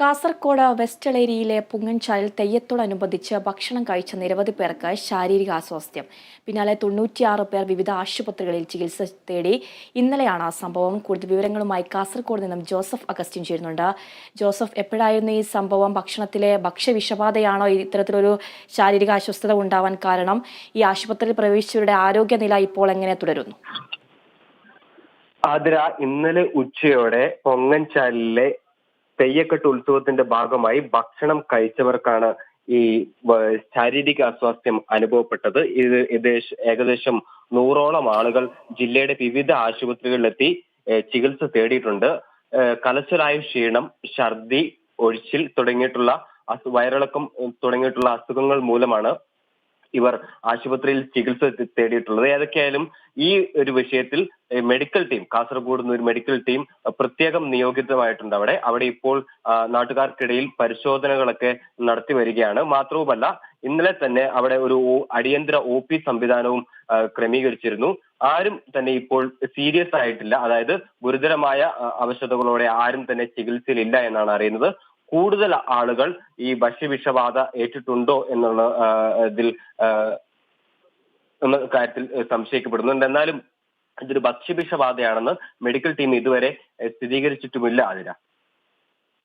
കാസർഗോഡ് വെസ്റ്റളേരിയിലെ പുങ്ങൻചാലിൽ തെയ്യത്തോടനുബന്ധിച്ച് ഭക്ഷണം കഴിച്ച നിരവധി പേർക്ക് ശാരീരിക അസ്വാസ്ഥ്യം. പിന്നാലെ തൊണ്ണൂറ്റിയാറ് പേർ വിവിധ ആശുപത്രികളിൽ ചികിത്സ തേടി ഇന്നലെയാണ് സംഭവം. കൂടുതൽ വിവരങ്ങളുമായി കാസർകോട് നിന്നും ജോസഫ് അഗസ്റ്റിൻ ചേരുന്നുണ്ട്. ജോസഫ് എപ്പോഴായിരുന്നു ഈ സംഭവം? ഭക്ഷണത്തിലെ ഭക്ഷ്യവിഷബാധയാണോ ഇത്തരത്തിലൊരു ശാരീരിക അസ്വസ്ഥത ഉണ്ടാവാൻ കാരണം? ഈ ആശുപത്രിയിൽ പ്രവേശിച്ചവരുടെ ആരോഗ്യനില ഇപ്പോൾ എങ്ങനെ തുടരുന്നു? ആതിര ഇന്നലെ ഉച്ചയോടെ പൊങ്ങൻചാലിലെ തെയ്യക്കെട്ട് ഉത്സവത്തിന്റെ ഭാഗമായി ഭക്ഷണം കഴിച്ചവർക്കാണ് ഈ ശാരീരിക അസ്വാസ്ഥ്യം അനുഭവപ്പെട്ടത്. ഇത് ഏകദേശം നൂറോളം ആളുകൾ ജില്ലയുടെ വിവിധ ആശുപത്രികളിലെത്തി ചികിത്സ തേടിയിട്ടുണ്ട്. കലശലായ ക്ഷീണം ഛർദി ഒഴിച്ചിൽ തുടങ്ങിയിട്ടുള്ള വയറിളക്കം തുടങ്ങിയിട്ടുള്ള അസുഖങ്ങൾ മൂലമാണ് ഇവർ ആശുപത്രിയിൽ ചികിത്സ തേടിയിട്ടുള്ളത്. ഏതൊക്കെയായാലും ഈ ഒരു വിഷയത്തിൽ മെഡിക്കൽ ടീം കാസർഗോഡ് നിന്ന് ഒരു മെഡിക്കൽ ടീം പ്രത്യേകം നിയോഗിതമായിട്ടുണ്ട് അവിടെ. അവിടെ ഇപ്പോൾ നാട്ടുകാർക്കിടയിൽ പരിശോധനകളൊക്കെ നടത്തി വരികയാണ്. മാത്രവുമല്ല ഇന്നലെ തന്നെ അവിടെ ഒരു അടിയന്തര ഒ പി സംവിധാനവും ക്രമീകരിച്ചിരുന്നു. ആരും തന്നെ ഇപ്പോൾ സീരിയസ് ആയിട്ടില്ല. അതായത് ഗുരുതരമായ അവശതകളോടെ ആരും തന്നെ ചികിത്സയിലില്ല എന്നാണ് അറിയുന്നത്. കൂടുതൽ ആളുകൾ ഈ ഭക്ഷ്യവിഷബാധ ഏറ്റിട്ടുണ്ടോ എന്നുള്ള ഇതിൽ എന്ന കാര്യത്തിൽ സംശയിക്കപ്പെടുന്നുണ്ട്. എന്നാലും ഇതൊരു ഭക്ഷ്യവിഷബാധയാണെന്ന് മെഡിക്കൽ ടീം ഇതുവരെ സ്ഥിരീകരിച്ചിട്ടുമില്ല അതിര